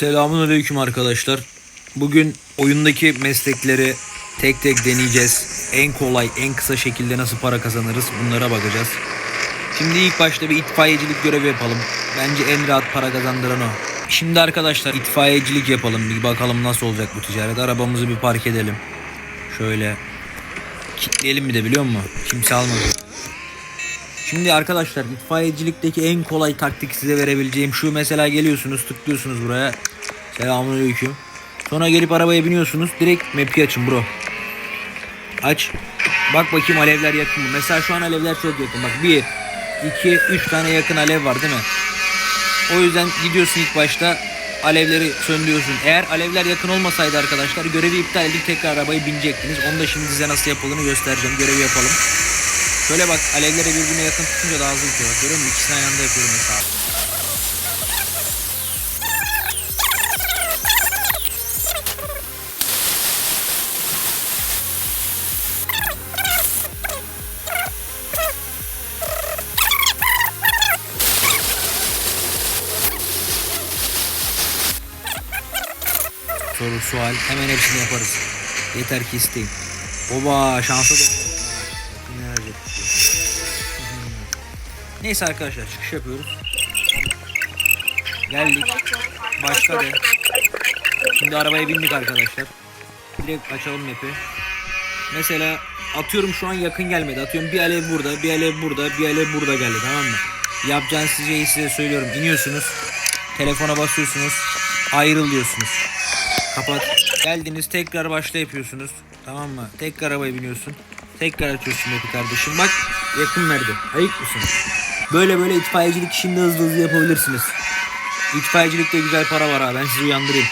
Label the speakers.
Speaker 1: Selamun aleyküm arkadaşlar. Bugün oyundaki meslekleri tek tek deneyeceğiz. En kolay, en kısa şekilde nasıl para kazanırız bunlara bakacağız. Şimdi ilk başta bir itfaiyecilik görevi yapalım. Bence en rahat para kazandıran o. Şimdi arkadaşlar itfaiyecilik yapalım. Bir bakalım nasıl olacak bu ticaret. Arabamızı bir park edelim. Şöyle. Kitleyelim bir de biliyor musun? Kimse almadı. Şimdi arkadaşlar itfaiyecilikteki en kolay taktik size verebileceğim şu mesela geliyorsunuz tıklıyorsunuz buraya. Selamünaleyküm. Sonra gelip arabaya biniyorsunuz. Direkt map'i açın bro. Aç. Bak bakayım alevler yakın mı? Mesela şu an alevler çok yakın. Bak 1, 2, 3 tane yakın alev var değil mi? O yüzden gidiyorsun ilk başta alevleri söndürüyorsun. Eğer alevler yakın olmasaydı arkadaşlar görevi iptal edip tekrar arabaya binecektiniz. Onu da şimdi size nasıl yapıldığını göstereceğim. Görevi yapalım. Şöyle bak alevleri birbirine yakın tutunca daha hızlı bitiyor. Görüyor musun? İkisini aynı anda yapıyorum mesela. Soru, sual hemen hepsini yaparız. Yeter ki isteyin. Oba şansa da? Neyse arkadaşlar çıkış yapıyoruz. Geldik. Başka de. Şimdi arabaya bindik arkadaşlar. Direkt açalım map'i. Mesela atıyorum şu an yakın gelmedi. Atıyorum bir alev burada, bir alev burada, bir alev burada geldi tamam mı? Yapacağınız şeyi size söylüyorum. İniyorsunuz. Telefona basıyorsunuz. Ayrıl diyorsunuz. Kapat. Geldiniz tekrar başla yapıyorsunuz. Tamam mı? Tekrar arabaya biniyorsun. Tekrar açıyorsun map'i kardeşim. Bak yakın verdi. Ayık mısın? Böyle böyle itfaiyecilik şimdi hızlı hızlı yapabilirsiniz. İtfaiyecilikte güzel para var ha ben sizi uyandırayım.